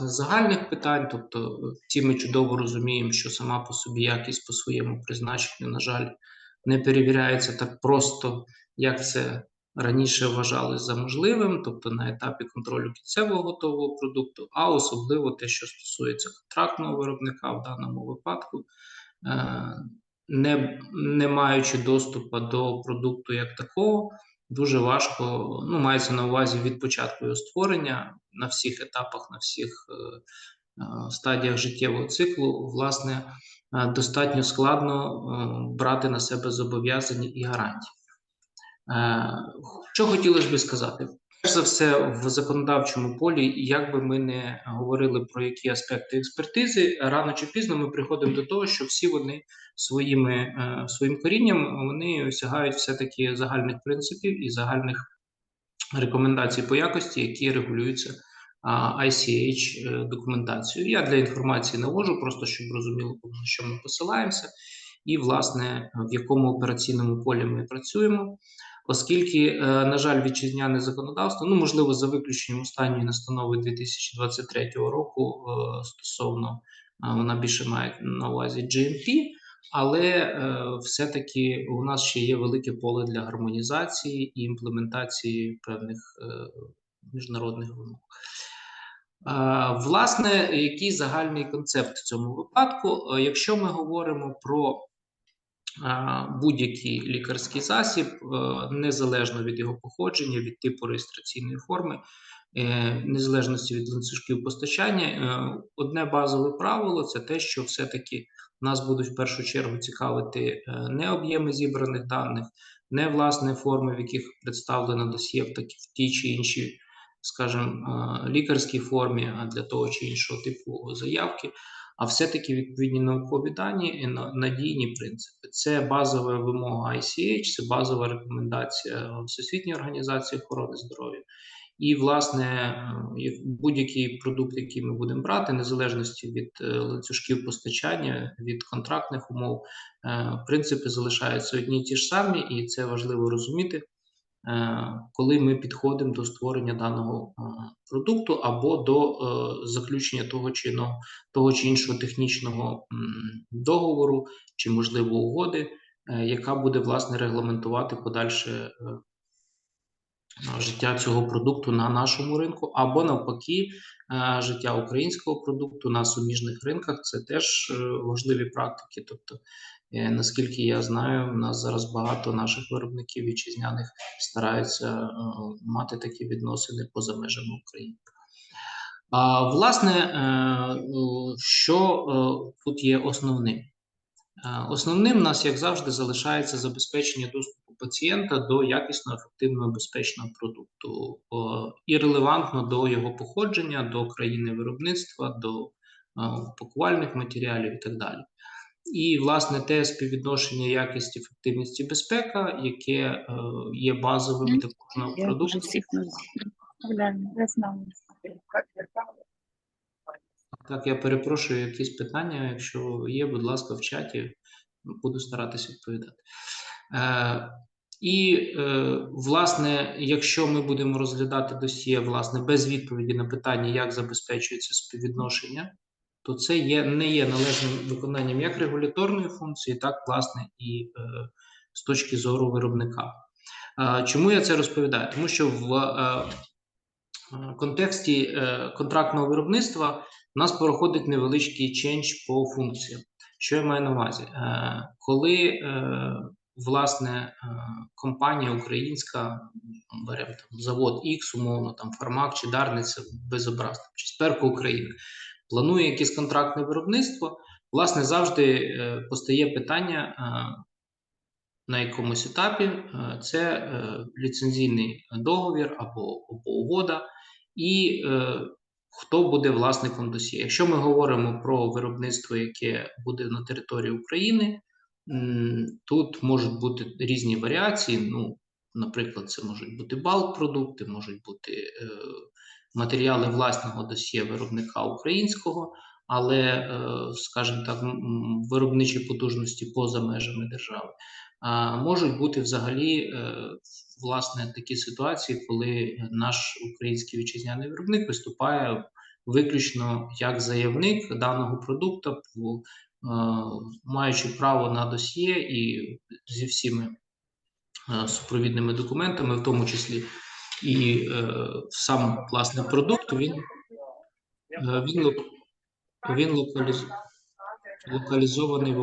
загальних питань, тобто всі ми чудово розуміємо, що сама по собі якість по своєму призначенню, на жаль, не перевіряється так просто, як це раніше вважалось за можливим, тобто на етапі контролю кінцевого готового продукту, а особливо те, що стосується контрактного виробника в даному випадку, е, не, не маючи доступу до продукту як такого, дуже важко, ну, мається на увазі від початку його створення на всіх етапах, на всіх е, е, стадіях життєвого циклу, власне, е, достатньо складно брати на себе зобов'язання і гарантії. Що хотілося би сказати? Перш за все, в законодавчому полі, як би ми не говорили про які аспекти експертизи, рано чи пізно ми приходимо до того, що всі вони своїми е, своїм корінням вони осягають все-таки загальних принципів і загальних рекомендацій по якості, які регулюються ICH е, документацією. Я для інформації навожу, просто щоб розуміло, на що ми посилаємося, і, власне, в якому операційному полі ми працюємо. Оскільки, е, на жаль, вітчизняне законодавство, ну можливо, за виключенням останньої настанови 2023 року е, стосовно е, вона більше має на увазі GMP, але все-таки у нас ще є велике поле для гармонізації і імплементації певних міжнародних вимог. Власне, який загальний концепт в цьому випадку? Якщо ми говоримо про будь-який лікарський засіб, е, незалежно від його походження, від типу реєстраційної форми, е, незалежності від ланцюжків постачання, е, одне базове правило це те, що все-таки нас будуть в першу чергу цікавити не об'єми зібраних даних, не власне форми, в яких представлено досьє в такі в тій чи іншій, скажімо, лікарській формі, а для того чи іншого типу заявки, а все-таки відповідні наукові дані і надійні принципи. Це базова вимога ICH, це базова рекомендація Всесвітньої організації охорони здоров'я. І, власне, е, будь-який продукт, який ми будемо брати, незалежності від е, ланцюжків постачання, від контрактних умов, е, принципи залишаються одні й ті ж самі, і це важливо розуміти, коли ми підходимо до створення даного е, продукту або до е, заключення того чи іного, того чи іншого технічного договору чи, можливо, угоди, е, яка буде власне регламентувати подальше е, е, життя цього продукту на нашому ринку, або навпаки, е, життя українського продукту на суміжних ринках. Це теж е, важливі практики. Тобто, е, наскільки я знаю, у нас зараз багато наших виробників вітчизняних стараються е, мати такі відносини поза межами України. А, власне, е, ну, що е, тут є основним? Е, Основним нас, як завжди, залишається забезпечення доступу пацієнта до якісного, ефективного, безпечного продукту і релевантно до його походження, до країни виробництва, до е, пакувальних матеріалів і так далі. І, власне, те співвідношення якість, ефективність і безпека, яке е, є базовим для кожного Я продукту. Так, я перепрошую, якісь питання, якщо є, будь ласка, в чаті, буду старатися відповідати. Е, і, е, власне, якщо ми будемо розглядати досьє, власне, без відповіді на питання, як забезпечується співвідношення, то це є, не є належним виконанням як регуляторної функції, так, власне, і е, з точки зору виробника. Е, чому я це розповідаю? Тому що в контексті е, контрактного виробництва у нас проходить невеличкий чендж по функціям. Що я маю на увазі? Е, Коли е, власне е, компанія українська, беремо там завод X, умовно, там Фармак чи Дарниця без образ, там, чи Сперко України, планує якесь контрактне виробництво, власне, завжди е, постає питання. е, На якомусь етапі е, це е, ліцензійний договір або, або угода, і е, хто буде власником досі. Якщо ми говоримо про виробництво, яке буде на території України, тут можуть бути різні варіації. Ну, наприклад, це можуть бути балк-продукти, можуть бути е, матеріали власного досьє виробника українського, але, е, скажімо так, виробничі потужності поза межами держави. А можуть бути взагалі е, власне такі ситуації, коли наш український вітчизняний виробник виступає виключно як заявник даного продукту, е, маючи право на досьє і зі всіми е, супровідними документами, в тому числі і е, сам власне продукт, він, він, він локалізований в